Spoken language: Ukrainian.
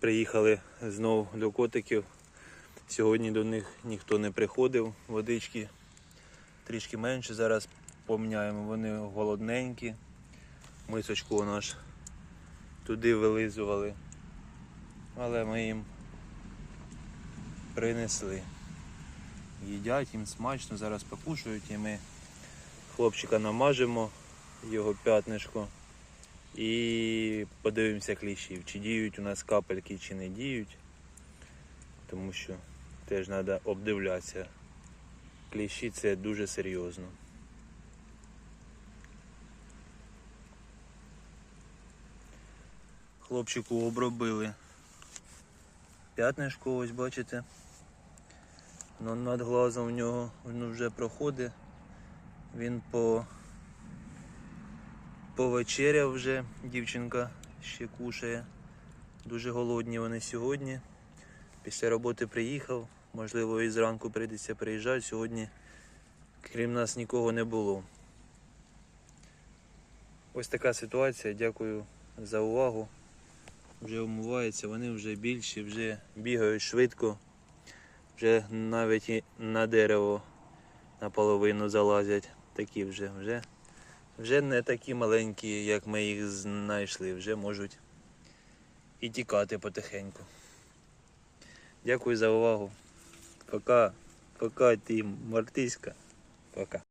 Приїхали знову до котиків. Сьогодні до них ніхто не приходив. Водички трішки менше. Зараз поміняємо. Вони голодненькі. Мисочку наш туди вилизували. Але ми їм принесли. Їдять їм смачно, зараз покушають і ми хлопчика намажемо його п'ятнишко і подивимося кліщів, чи діють у нас капельки, чи не діють. Тому що теж треба обдивлятися. Кліщі це дуже серйозно. Хлопчику обробили п'ятнишко, ось бачите. Ну, над глазом в нього ну, вже проходить. Він по повечеряв вже, дівчинка ще кушає. Дуже голодні вони сьогодні. Після роботи приїхав, можливо, і зранку прийдеться приїжджати. Сьогодні, крім нас, нікого не було. Ось така ситуація. Дякую за увагу. Вже вмиваються, вони вже більші, вже бігають швидко, вже навіть і на дерево наполовину залазять. Такі вже, вже, вже не такі маленькі, як ми їх знайшли, вже можуть і тікати потихеньку. Дякую за увагу. Пока, пока, ти мартиська. Пока.